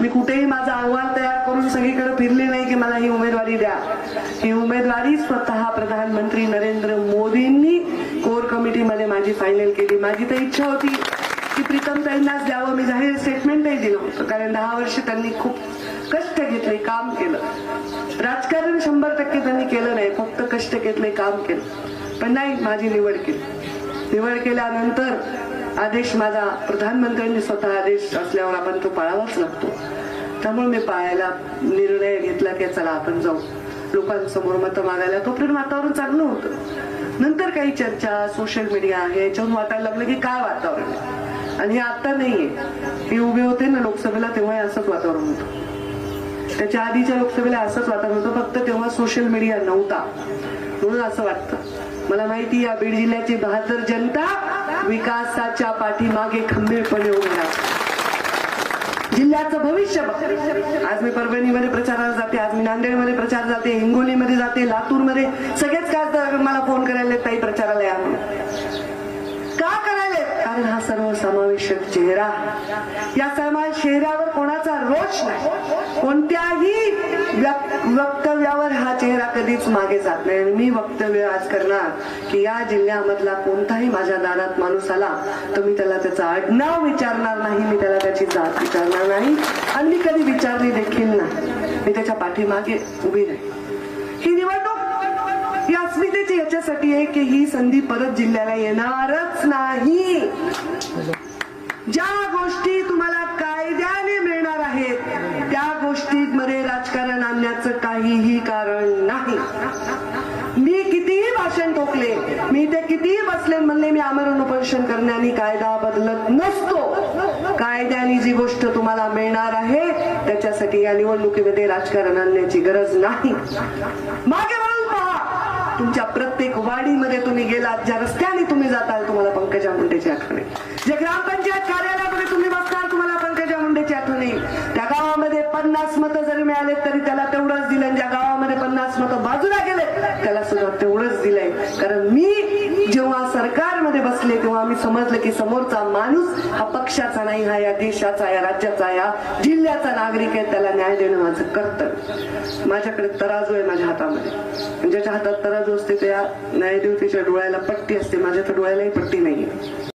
मी कुठेही माझा अहवाल तयार करून सगळीकडे फिरले नाही की मला ही उमेदवारी द्या. ही उमेदवारी स्वतः प्रधानमंत्री नरेंद्र मोदींनी कोर कमिटीमध्ये माझी फायनल केली. माझी तर इच्छा होती की प्रीतम ताईंनाच द्यावं. मी जाहीर स्टेटमेंटही दिलं होतं. कारण दहा वर्ष त्यांनी खूप कष्ट घेतले काम केलं. राजकारण शंभर टक्के त्यांनी केलं नाही. फक्त कष्ट घेतले काम केलं. पण नाही माझी निवड केली. निवड केल्यानंतर आदेश माझा प्रधानमंत्र्यांनी स्वतः आदेश असल्यावर आपण तो पाळावाच लागतो. त्यामुळे मी पाळायला निर्णय घेतला की चला आपण जाऊ. लोकांसमोर मतं मागायला तोपर्यंत वातावरण चांगलं होतं. नंतर काही चर्चा सोशल मीडिया आहे याच्यावरून वाटायला लागलं की काय वातावरण? आणि हे आता नाहीये. हे उभे होते ना लोकसभेला तेव्हाही असंच वातावरण होतं. त्याच्या आधीच्या लोकसभेला असंच वातावरण होतं. फक्त तेव्हा सोशल मीडिया नव्हता. म्हणून असं वाटतं. मला माहिती या बीड जिल्ह्याची बहादर जनता विकासाच्या पाठीमागे खंबीरपणे उभे राहा. जिल्ह्याचं भविष्य आज मी परभणीमध्ये प्रचाराला जाते आज मी नांदेडमध्ये प्रचार जाते हिंगोलीमध्ये जाते लातूरमध्ये. सगळेच काय मला फोन करायला ताई प्रचाराला या का करायला कारण हा सर्व समावेशक चेहरा. या समाज चेहऱ्यावर कोणाचा रोष नाही. कोणत्याही वक्तव्यावर हा चेहरा कधीच मागे जात नाही. आणि मी वक्तव्य आज करणार की या जिल्ह्यामधला कोणताही माझ्या दारात माणूस आला तर मी त्याला त्याचं आडनाव विचारणार नाही मी त्याला त्याची जात विचारणार नाही. आणि मी कधी विचारली देखील नाही. मी त्याच्या पाठीमागे उभी राहील ही निवडणूक ही अस्मितेची याच्यासाठी आहे की ही संधी परत जिल्ह्याला येणारच नाही. ज्या गोष्टी तुम्हाला कायद्या मी कितीही भाषण ठोकले मी ते कितीही बसले म्हणले मी आमरण उपोषण करण्याने कायदा बदलत नसतो. कायद्याने जी गोष्ट तुम्हाला मिळणार आहे त्याच्यासाठी या निवडणुकीमध्ये राजकारण आणण्याची गरज नाही. मागे वळून पहा तुमच्या प्रत्येक वाडीमध्ये तुम्ही गेलात ज्या रस्त्याने तुम्ही जाताल तुम्हाला मिळाले त्याला तेवढंच दिलं ज्या गावामध्ये पन्नास मत बाजूला गेले त्याला सुद्धा तेवढंच दिलंय. कारण मी जेव्हा सरकारमध्ये बसले तेव्हा मी समजलं की समोरचा माणूस हा पक्षाचा नाही हा या देशाचा या राज्याचा या जिल्ह्याचा नागरिक आहे त्याला न्याय देणं माझं कर्तव्य. माझ्याकडे तराजू आहे माझ्या हातामध्ये. म्हणजे ज्याच्या हातात तराजू असते त्या न्यायदेवतेच्या डोळ्याला पट्टी असते. माझ्या तर डोळ्यालाही पट्टी नाहीये.